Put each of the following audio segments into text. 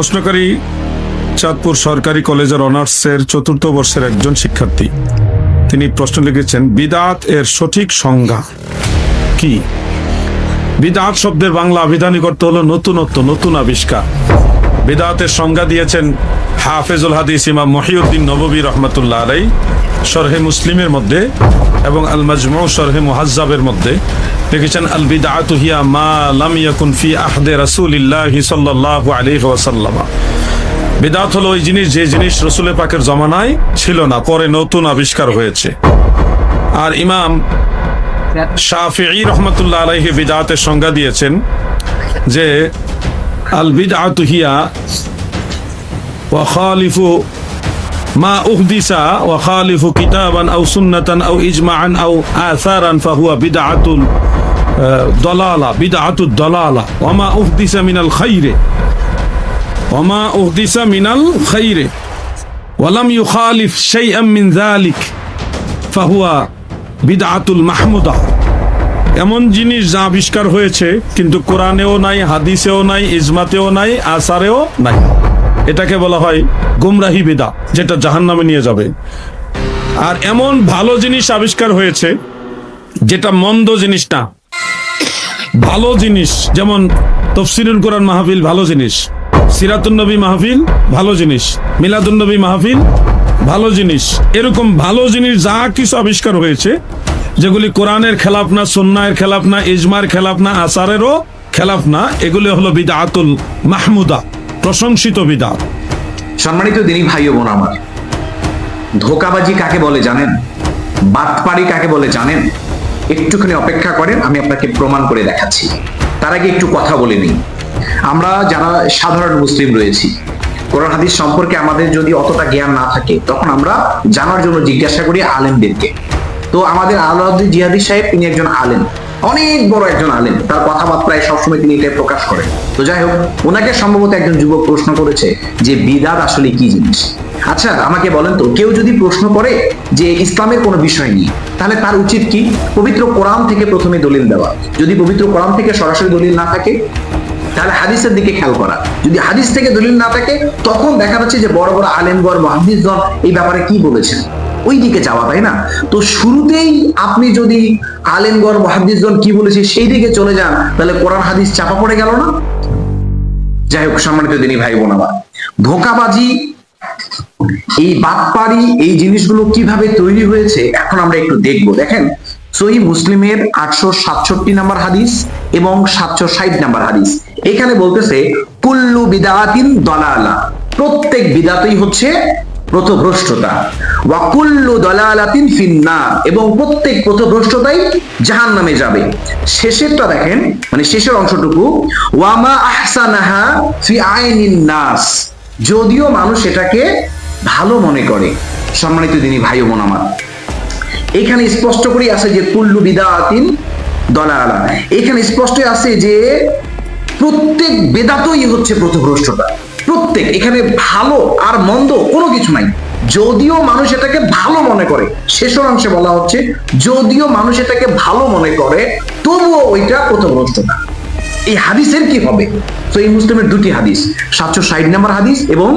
প্রশ্নকারী, চাঁদপুর সরকারি কলেজের অনার্সের চতুর্থ বর্ষের একজন শিক্ষার্থী। তিনি প্রশ্ন লিখেছেন, বিদাত এর সঠিক সংজ্ঞা কি? বিদাত শব্দের বাংলা আবিধানিক অর্থ হলো নতুনত্ব, নতুন আবিষ্কার। বিদাতের সংজ্ঞা দিয়েছেন হাফেজুল হাদিস ইমাম মহিউদ্দিন নববী রহমতুল্লাহ আলাই শরহে মুসলিমের মধ্যে এবং আল মাজমু শরহে মুহাজ্জাবের মধ্যে। লিখেছেন আল বিদাতু হিয়া মা লাম ইয়াকুন আহদে রাসূলিল্লাহি সাল্লাল্লাহু আলাইহি ওয়াসাল্লাম। বিদাত হলো ওই জিনিস, যে জিনিস রসুলের পাকের জমানায় ছিল না, পরে নতুন আবিষ্কার হয়েছে। আর ইমাম শাফিঈ রহমতুল্লাহ আলাইহি বিদাতের সংজ্ঞা দিয়েছেন যে আল বিদআতু হিয়া ওয়া খালিফু মা উহদিসা ওয়া খালিফু কিতাবান আও সুন্নাতান আও ইজমাআন আও আসারান ফাহুয়া বিদআতুল দলালা বিদআতুদ দলালা ওয়া মা উহদিসা মিনাল খাইরে ওয়া মা উহদিসা মিনাল খাইরে ওয়ালাম ইউখালিফ শাইআম এমন জিনিস যা আবিষ্কার হয়েছে, কিন্তু কোরআনেও নাই, হাদিসেও নাই, ইজমাতেও নাই, আসারেও নাই। এটাকে বলা হয় গুমরাহি বিদা যেটা জাহান্নামে নিয়ে যাবে। আর এমন ভালো জিনিস আবিষ্কার হয়েছে, যেটা মন্দ জিনিস না। ভালো জিনিস, যেমন তফসিরুল কোরআন মাহফিল ভালো জিনিস। সিরাতুন্নবী মাহফিল ভালো জিনিস। মিলাদুন্নবী মাহফিল ভালো জিনিস। এরকম ভালো জিনিস যা কিছু আবিষ্কার হয়েছে যেগুলি কোরআনের খেলাফ না সন্ন্যায়ের খেলাফ না, ইজমার খেলাফ না, আসারেরও খেলাফ না, এগুলি হলো বিদাতুল মাহমুদা, প্রশংসিত বিদা সম্মানিত দিনী ভাই বোন আমার, ধোকাবাজি কাকে বলে জানেন? বাটপাড়ি কাকে বলে জানেন? একটুখানি অপেক্ষা করেন, আমি আপনাকে প্রমাণ করে দেখাচ্ছি। তার আগে একটু কথা বলে নিই। আমরা যারা সাধারণ মুসলিম রয়েছি, কোরআন হাদিস সম্পর্কে আমাদের যদি অতটা জ্ঞান না থাকে, তখন আমরা জানার জন্য জিজ্ঞাসা করি আলেমদেরকে। তো আমাদের আলাউদ্দিন জিহাদি সাহেব, তিনি একজন আলেম। অনেক বড় একজন আলেম। তার কথাবার্তায় সবসময় তিনি এটাই প্রকাশ করেন। তো যাই হোক, ওনাকে সম্ভবত একজন যুবক প্রশ্ন করেছে যে, বিদাত আসলে কি জিনিস? আচ্ছা আমাকে বলেন তো, কেউ যদি প্রশ্ন করে যে, ইসলামের কোনো বিষয় নেই তাহলে তার উচিত কি? পবিত্র কোরআন থেকে প্রথমে দলিল দেওয়া। যদি পবিত্র কোরআন থেকে সরাসরি দলিল না থাকে, তাহলে হাদিসের দিকে খেয়াল করা। যদি হাদিস থেকে দলিল না থাকে, তখন দেখা যাচ্ছে যে, বড় বড় আলেমগর মহাদিসগণ এই ব্যাপারে কি বলেছেন? ওই দিকে যাওয়া, তাই না? তো শুরুতেই আপনি যদি আলেমগর মহাদিসগণ কি বলেছে সেই দিকে চলে যান, তাহলে কোরআন হাদিস চাপা পড়ে গেল না? যাই হোক, সম্মানিত দিনী ভাই বোন আমার, ধোকাবাজি, এই বাটপাড়ি এই জিনিসগুলো কীভাবে তৈরি হয়েছে, এখন আমরা একটু দেখব। দেখেন, সহি মুসলিমের আটশো সাতষট্টি নাম্বার হাদিস এবং সাতশো ষাট নাম্বার হাদিস। এখানে বলতেছে, কুল্লু বিদাতিন দলালা। প্রত্যেক বিদাতই হচ্ছে প্রথভ্রষ্টতা ওয়াকুল্লু দলালাতিন ফিন্না এবং প্রত্যেক প্রথভ্রষ্টতাই জাহান নামে যাবে। শেষেরটা দেখেন মানে শেষের অংশটুকু। ওয়ামা আহসানাহা ফি আইনিন নাস। যদিও মানুষ এটাকে ভালো মনে করে। সম্মানিত তিনি ভাই বোন আমার। এখানে স্পষ্ট করে আছে যে কুল্লু বিদাতিন দলালা। এখানে স্পষ্ট আছে যে প্রত্যেক বেদাতই হচ্ছে প্রথভ্রষ্টতা প্রত্যেক, এখানে ভালো আর মন্দ কোনো কিছু নাই। যদিও মানুষ এটাকে ভালো মনে করে, শেষের অংশে বলা হচ্ছে, যদিও মানুষ এটাকে ভালো মনে করে, তবুও ওইটা প্রথভ্রষ্টতা এই হাদিসের কি হবে? তো এই মুসলিমের দুটি হাদিস, সাতশো ষাট নাম্বার হাদিস এবং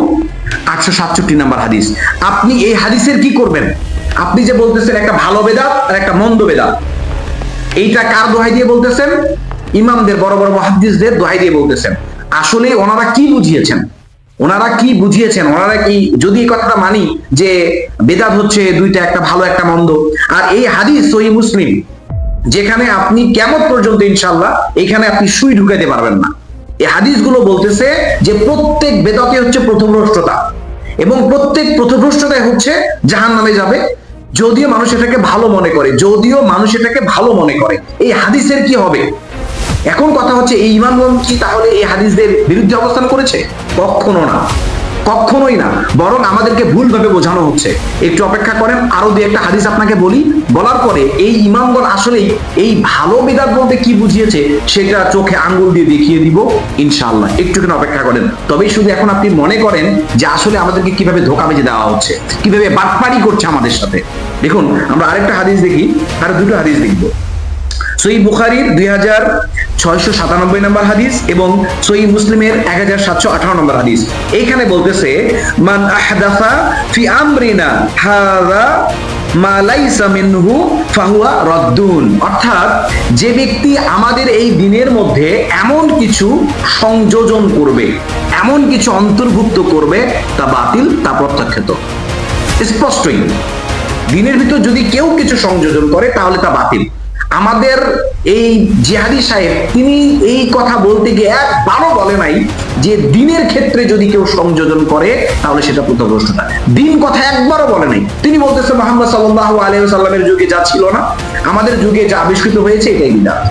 আটশো সাতষট্টি নাম্বার হাদিস। আপনি এই হাদিসের কি করবেন? আপনি যে বলতেছেন একটা ভালো বেদাত আর একটা মন্দ বেদাত। এইটা কার দোহাই দিয়ে বলতেছেন? ইমামদের, বড় বড় মহাদিসদের দোহাই দিয়ে বলতেছেন। আসলে ওনারা কি বুঝিয়েছেন? ওনারা কি বুঝিয়েছেন? ওনারা কি, যদি এই কথাটা মানি যে বেদাত হচ্ছে দুইটা, একটা ভালো, একটা মন্দ, আর এই হাদিস সহি মুসলিম, যেখানে আপনি কেমন পর্যন্ত ইনশাল্লাহ এখানে আপনি সুই ঢুকাইতে পারবেন না। এই হাদিসগুলো বলতেছে যে প্রত্যেক বেদাতে হচ্ছে প্রথমভ্রষ্টতা, এবং প্রত্যেক প্রথমভ্রষ্টতায় হচ্ছে জাহান নামে যাবে, যদিও মানুষ এটাকে ভালো মনে করে, যদিও মানুষ এটাকে ভালো মনে করে। এই হাদিসের কি হবে? এখন কথা হচ্ছে, এই ইমামগণ কি তাহলে এই হাদিসদের বিরুদ্ধে অবস্থান করেছে? কখনো না। কখনোই না। বরং আমাদেরকে ভুলভাবে বোঝানো হচ্ছে। একটু অপেক্ষা করেন, আরও দুই একটা হাদিস আপনাকে বলি। বলার পরে, এই ইমামগণ আসলেই এই ভালো বিদাত বলতে কি বুঝিয়েছে, সেটা চোখে আঙ্গুল দিয়ে দেখিয়ে দিব, ইনশাআল্লাহ। একটুখানি অপেক্ষা করেন। তবেই শুধু এখন আপনি মনে করেন যে আসলে আমাদেরকে কীভাবে ধোকা বেজে দেওয়া হচ্ছে, কীভাবে বাটপাড়ি করছে আমাদের সাথে। দেখুন, আমরা আরেকটা হাদিস দেখি, আর দুটো হাদিস দেখব। সই বুখারির দুই হাজার ছয়শো সাতানব্বই নম্বর হাদিস এবং সই মুসলিমের এক হাজার সাতশো আঠারো নম্বর হাদিস। এইখানে বলতেছে, মান আহদাফা ফি আমরিনা হাদা মা লাইসা মিনহু ফাহুয়া রদ্দুন। অর্থাৎ যে ব্যক্তি আমাদের এই দিনের মধ্যে এমন কিছু সংযোজন করবে, এমন কিছু অন্তর্ভুক্ত করবে, তা বাতিল, তা প্রত্যাখ্যাত। স্পষ্টই, দিনের ভিতর যদি কেউ কিছু সংযোজন করে, তাহলে তা বাতিল। আমাদের এই জিহাদি সাহেব, তিনি এই কথা বলতে গিয়ে একবারও বলে নাই যে দিনের ক্ষেত্রে যদি কেউ সংযোজন করে, তাহলে সেটা পথভ্রষ্টতা দিন কথা একবারও বলে নাই। তিনি বলতেছে, মোহাম্মদ সাল্লাহ আলাইহি সাল্লামের যুগে যা ছিল না, আমাদের যুগে যা আবিষ্কৃত হয়েছে, এটাই বিদাত।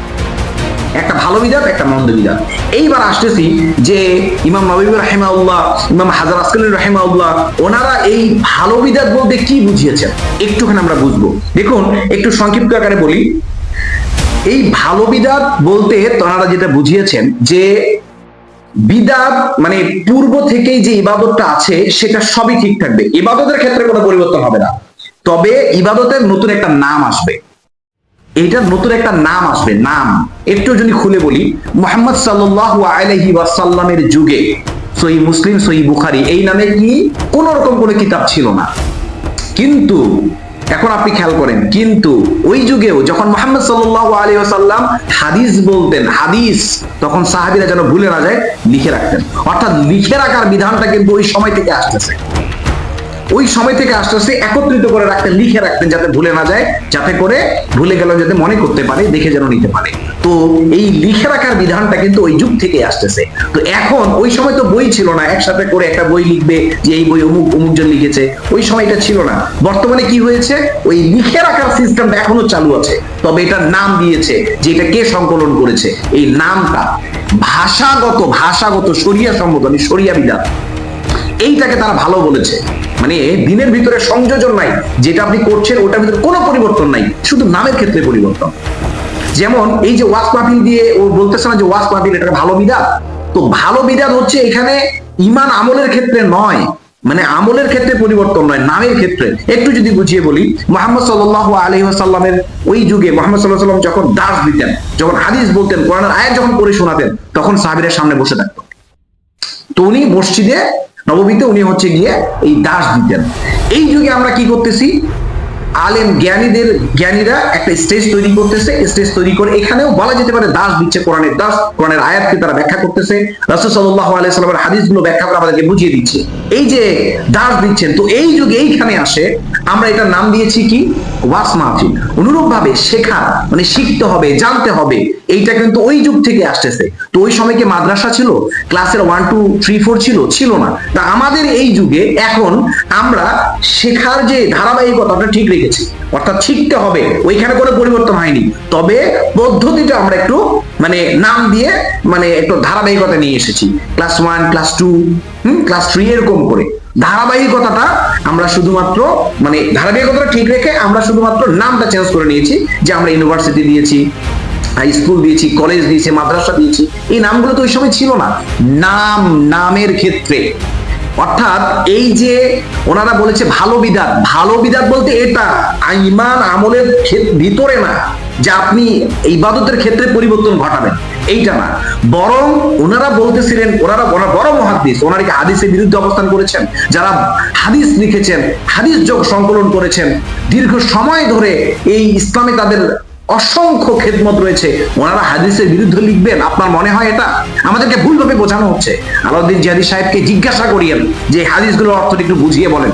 একটা ভালো বিদাত, একটা মন্দ বিদাত। এইবার আসতেছি যে ইমাম নবী রাহেমাউল্লাহ ইমাম হাজার আসকাল রাহেমাউল্লাহ ওনারা এই ভালো বিদাত বলতে কি বুঝিয়েছেন? একটুখানি আমরা বুঝব। দেখুন, একটু সংক্ষিপ্ত আকারে বলি। এই ভালো বিদাত বলতে ওনারা যেটা বুঝিয়েছেন যে বিদাত মানে পূর্ব থেকেই যে ইবাদতটা আছে, সেটা সবই ঠিক থাকবে। ইবাদতের ক্ষেত্রে কোনো পরিবর্তন হবে না। তবে ইবাদতের নতুন একটা নাম আসবে। এইটার নতুন একটা নাম আসবে, নাম। একটু যদি খুলে বলি, মোহাম্মদ সাল্লাহ আলাইহি ওয়াসাল্লামের যুগে সহি মুসলিম, সহি বুখারি এই নামে কি কোন রকম কোনো কিতাব ছিল না। কিন্তু এখন আপনি খেয়াল করেন, কিন্তু ওই যুগেও যখন মোহাম্মদ সাল্লাহ আলী আসাল্লাম হাদিস বলতেন, হাদিস, তখন সাহাবিরা যেন ভুলে না যায়, লিখে রাখতেন। অর্থাৎ লিখে রাখার বিধানটা কিন্তু ওই সময় থেকে আসতেছে। ওই সময় থেকে আস্তে আস্তে একত্রিত করে রাখতেন, লিখে রাখতেন যাতে ভুলে না যায়, যাতে করে ভুলে গেল যাতে মনে করতে পারে, দেখে যেন নিতে পারে। তো এই লিখে রাখার বিধানটা কিন্তু ওই যুগ থেকে আসতেছে। তো এখন ওই সময় তো বই ছিল না, একসাথে করে একটা বই লিখবে যে এই বই অমুক অমুকজন লিখেছে। ওই সময় এটা ছিল না। বর্তমানে কি হয়েছে? ওই লিখে রাখার সিস্টেমটা এখনও চালু আছে। তবে এটার নাম দিয়েছে যে এটা কে সংকলন করেছে। এই নামটা ভাষাগত ভাষাগত সরিয়া সম্মত মানে সরিয়া বিধান। এইটাকে তারা ভালো বলেছে। মানে দিনের ভিতরে সংযোজন নাই। যেটা আপনি করছেন, ওটার ভিতরে কোনো পরিবর্তন নাই। শুধু নামের ক্ষেত্রে পরিবর্তন। যেমন এই যে ওয়াস মাহফিল দিয়ে ও বলতেছে না যে ওয়াস মাহফিল, এটা ভালো বিদাত। তো ভালো বিদাত হচ্ছে এখানে ইমান আমলের ক্ষেত্রে নয় মানে আমলের ক্ষেত্রে পরিবর্তন নয়, নামের ক্ষেত্রে। একটু যদি বুঝিয়ে বলি, মোহাম্মদ সাল্লাহ আলহি সাল্লামের ওই যুগে মোহাম্মদ সাল্লাহ সাল্লাম যখন দাস দিতেন, যখন হাদিস বলতেন, কোরআনের আয়াত যখন পড়ে শোনাতেন, তখন সাহাবিরের সামনে বসে থাকতো। তো উনি মসজিদে, নবমীতে উনি হচ্ছে গিয়ে এই দাস দিতেন। এই যুগে আমরা কি করতেছি? আলেম জ্ঞানীদের, জ্ঞানীরা একটা স্টেজ তৈরি করতেছে। স্টেজ তৈরি করে এখানেও বলা যেতে পারে দাস দিচ্ছে কোরআনের, দাস কোরআনের আয়াতকে তারা ব্যাখ্যা করতেছে। রাসুল সাল্লাহ আলাইসালামের হাদিস হাদিসগুলো ব্যাখ্যা করে আমাদেরকে বুঝিয়ে দিচ্ছে। এই যে দাস দিচ্ছেন, তো এই যুগে এইখানে আসে আমরা এটার নাম দিয়েছি কি? ওয়াস মাহফিল। অনুরূপ ভাবে শেখা মানে শিখতে হবে, জানতে হবে। এইটা কিন্তু ওই যুগ থেকে আসতেছে। তো ওই সময় কি মাদ্রাসা ছিল? ক্লাসের ওয়ান টু থ্রি ফোর ছিল? ছিল না। তা আমাদের এই যুগে এখন আমরা শেখার যে ধারাবাহিকতাটা ঠিক রেখেছি। অর্থাৎ শিখতে হবে। ওইখানে কোনো পরিবর্তন হয়নি। তবে পদ্ধতিটা আমরা একটু মানে নাম দিয়ে মানে একটু ধারাবাহিকতা নিয়ে এসেছি। Class one class two hmm? Class three এরকম করে। ধারাবাহিকতাটা আমরা শুধুমাত্র মানে ধারাবাহিকতাটা ঠিক রেখে আমরা শুধুমাত্র নামটা চেঞ্জ করে নিয়েছি, যে আমরা ইউনিভার্সিটি দিয়েছি স্কুল দিয়েছি কলেজ দিয়েছি, মাদ্রাসা দিয়েছি, এই নামগুলো তো ওই সময় ছিল না। নাম, নামের ক্ষেত্রে। অর্থাৎ এই যে ওনারা বলেছে ভালো বিদাত ভালো বিদাত বলতে এটা ইমান আমলের ভিতরে না। যে আপনি ইবাদতের ক্ষেত্রে পরিবর্তন ঘটাবেন। এইটা না। বরং ওনারা বলতেছিলেন, ওনারা ওনারা বড় মহাদিস ওনারা কি হাদিসের বিরুদ্ধে অবস্থান করেছেন? যারা হাদিস লিখেছেন, হাদিস যোগ সংকলন করেছেন, দীর্ঘ সময় ধরে এই ইসলামে তাদের অসংখ্য খেদমত রয়েছে, ওনারা হাদিসের বিরুদ্ধে লিখবেন? আপনার মনে হয় এটা? আমাদেরকে ভুলভাবে বোঝানো হচ্ছে। আলাউদ্দিন জিয়াদি সাহেবকে জিজ্ঞাসা করিয়েন যে হাদিসগুলোর অর্থটা একটু বুঝিয়ে বলেন।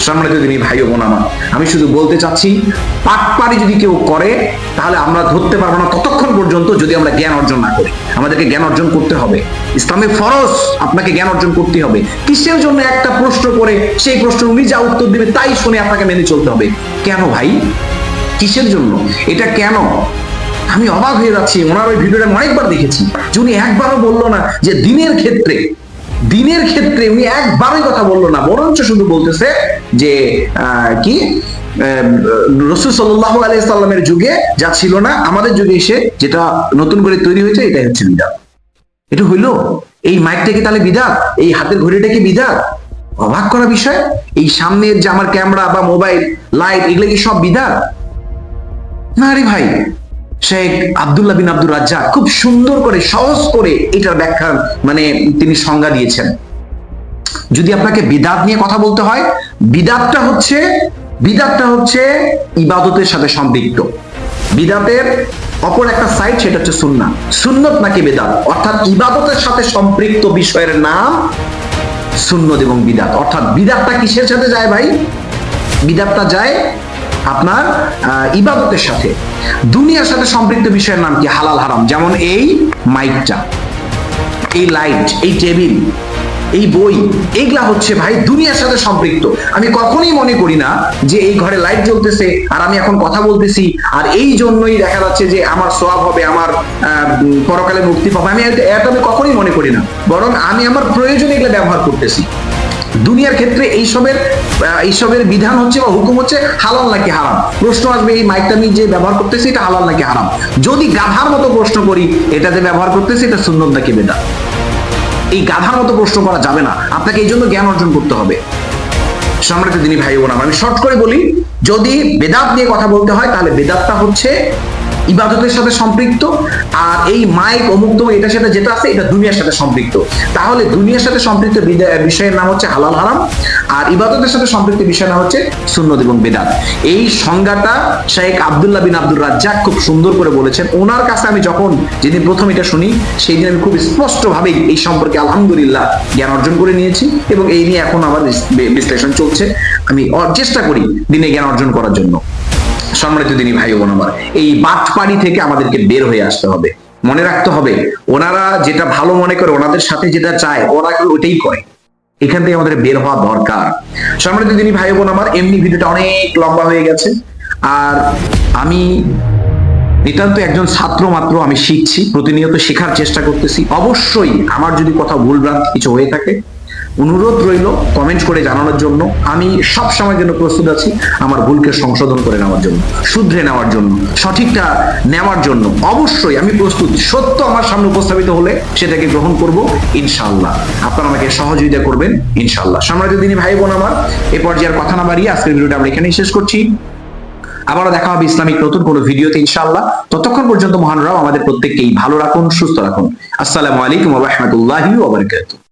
সম্মানিত দিনী ভাই বোন আমার, আমি শুধু বলতে চাচ্ছি, পাটপাড়ি যদি কেউ করে, তাহলে আমরা ধরতে পারব না ততক্ষণ পর্যন্ত যদি আমরা জ্ঞান অর্জন না করি। আমাদেরকে জ্ঞান অর্জন করতে হবে। ইসলামের ফরজ, আপনাকে জ্ঞান অর্জন করতে হবে। কিসের জন্য একটা প্রশ্ন করে, সেই প্রশ্ন উনি যা উত্তর দেবে তাই শুনে আপনাকে মেনে চলতে হবে। কেন ভাই? কিসের জন্য? এটা কেন? আমি অবাক হয়ে যাচ্ছি। ওনার ওই ভিডিওটা আমি অনেকবার দেখেছি। যে উনি একবারও বলল না যে দিনের ক্ষেত্রে দিনের ক্ষেত্রে উনি একবারই কথা বলল না, বরঞ্চ শুধু বলতেছে যে কি রসুল সাল্লাহ যুগে যা ছিল না, আমাদের যুগে এসে যেটা নতুন করে তৈরি হয়েছে, এটাই হচ্ছে বিদাত। এটা হইল? এই মাইকটা কি তাহলে বিদাত? এই হাতের ঘড়িটা কি বিদাত? অবাক করা বিষয়? এই সামনের যে আমার ক্যামেরা বা মোবাইল, লাইট, এগুলো কি সব বিদাত? না রে ভাই শেখ আবদুল্লাহ বিন আব্দুর রাজ্জাক খুব সুন্দর করে, সহজ করে এটার ব্যাখ্যা মানে তিনি সংজ্ঞা দিয়েছেন। যদি আপনাকে বিদাত নিয়ে কথা বলতে হয়, বিদাতটা হচ্ছে বিদাতটা হচ্ছে ইবাদতের সাথে সম্পৃক্ত। বিদাতের অপর একটা সাইড সেটা হচ্ছে সুন্নাহ। সুন্নত নাকি বেদাত? অর্থাৎ ইবাদতের সাথে সম্পৃক্ত বিষয়ের নাম সুন্নত এবং বিদাত। অর্থাৎ বিদাতটা কিসের সাথে যায় ভাই? বিদাতটা যায় আপনার ইবাদতের সাথে। দুনিয়ার সাথে সম্পৃক্ত বিষয়ের নাম কি? হালাল, হারাম। যেমন এই মাইকটা, এই লাইট, এই টেবিল, এই বই এইগুলা হচ্ছে ভাই দুনিয়ার সাথে সম্পৃক্ত। আমি কখনোই মনে করি না যে এই ঘরে লাইট জ্বলতেছে আর আমি এখন কথা বলতেছি আর এই জন্যই দেখা যাচ্ছে যে আমার সোয়াব হবে, আমার পরকালে মুক্তি পাবো। আমি এটা আমি কখনোই মনে করি না। বরং আমি আমার প্রয়োজনে এগুলো ব্যবহার করতেছি। দুনিয়ার ক্ষেত্রে এইসবের এইসবের বিধান হচ্ছে বা হুকুম হচ্ছে হালাল নাকি হারাম? প্রশ্ন আসবে এই মাইকটা আমি যে ব্যবহার করতেছি এটা হালাল নাকি হারাম? যদি গাধার মতো প্রশ্ন করি এটাতে ব্যবহার করতেছি এটা সুন্দর নাকি বেদা এই গাধার মতো প্রশ্ন করা যাবে না। আপনাকে এই জন্য জ্ঞান অর্জন করতে হবে। সম্রাট দিনী ভাই বোন, আমি শর্ট করে বলি, যদি বেদাত নিয়ে কথা বলতে হয়, তাহলে বেদাতটা হচ্ছে ইবাদতের সাথে সম্পৃক্ত, আর এই মাইক অমুক তমুক এটার সাথে যেটা আছে, এটা দুনিয়ার সাথে সম্পৃক্ত। তাহলে দুনিয়ার সাথে সম্পৃক্ত বিষয়ের নাম হচ্ছে হালাল হারাম, আর ইবাদতের সাথে সম্পৃক্ত বিষয়ের নাম হচ্ছে সুন্নত এবং বেদাত। এই সংজ্ঞাটা শেখ আব্দুল্লাহ বিন আব্দুর রাজ্জাক খুব সুন্দর করে বলেছেন। ওনার কাছে আমি যখন যেদিন প্রথম এটা শুনি সেই দিন আমি খুব স্পষ্টভাবে এই সম্পর্কে আলহামদুলিল্লাহ জ্ঞান অর্জন করে নিয়েছি এবং এই নিয়ে এখন আমার বিশ্লেষণ চলছে। আমি চেষ্টা করি দিনে জ্ঞান অর্জন করার জন্য। সম্মানিত দিনী ভাই বোন আমার এই বাটপাড়ি থেকে আমাদেরকে বের হয়ে আসতে হবে। মনে রাখতে হবে, ওনারা যেটা ভালো মনে করে, ওনাদের সাথে যেটা চায়, ওরা কেউ ওইটাই করে। এখান থেকে আমাদের বের হওয়া দরকার। সম্মানিত দিনী ভাই বোন আমার এমনি ভিডিওটা অনেক লম্বা হয়ে গেছে। আর আমি নিতান্ত একজন ছাত্র মাত্র আমি শিখছি, প্রতিনিয়ত শেখার চেষ্টা করতেছি। অবশ্যই আমার যদি কোথাও ভুলভ্রান্তি কিছু হয়ে থাকে অনুরোধ রইল কমেন্ট করে জানানোর জন্য। আমি সব সময়ের জন্য প্রস্তুত আছি আমার ভুলকে সংশোধন করে নেওয়ার জন্য, শুধরে নেওয়ার জন্য, সঠিকটা নেওয়ার জন্য। অবশ্যই আমি প্রস্তুত, সত্য আমার সামনে উপস্থাপিত হলে সেটাকে গ্রহণ করব, ইনশাআল্লাহ। আপনারা আমাকে সহযোগিতা করবেন, ইনশাআল্লাহ। সম্রাট দিনী ভাই বোন আমার, এ পর্যায়ের কথা না বাড়িয়ে আজকের ভিডিওটা আমরা এখানেই শেষ করছি। আবারও দেখা হবে ইসলামিক নতুন কোনো ভিডিওতে, ইনশাআল্লাহ। ততক্ষণ পর্যন্ত মহান রাও আমাদের প্রত্যেককেই ভালো রাখুন, সুস্থ রাখুন। আসসালামু আলাইকুম ওয়া রাহমাতুল্লাহি ওয়া বারাকাতুহু।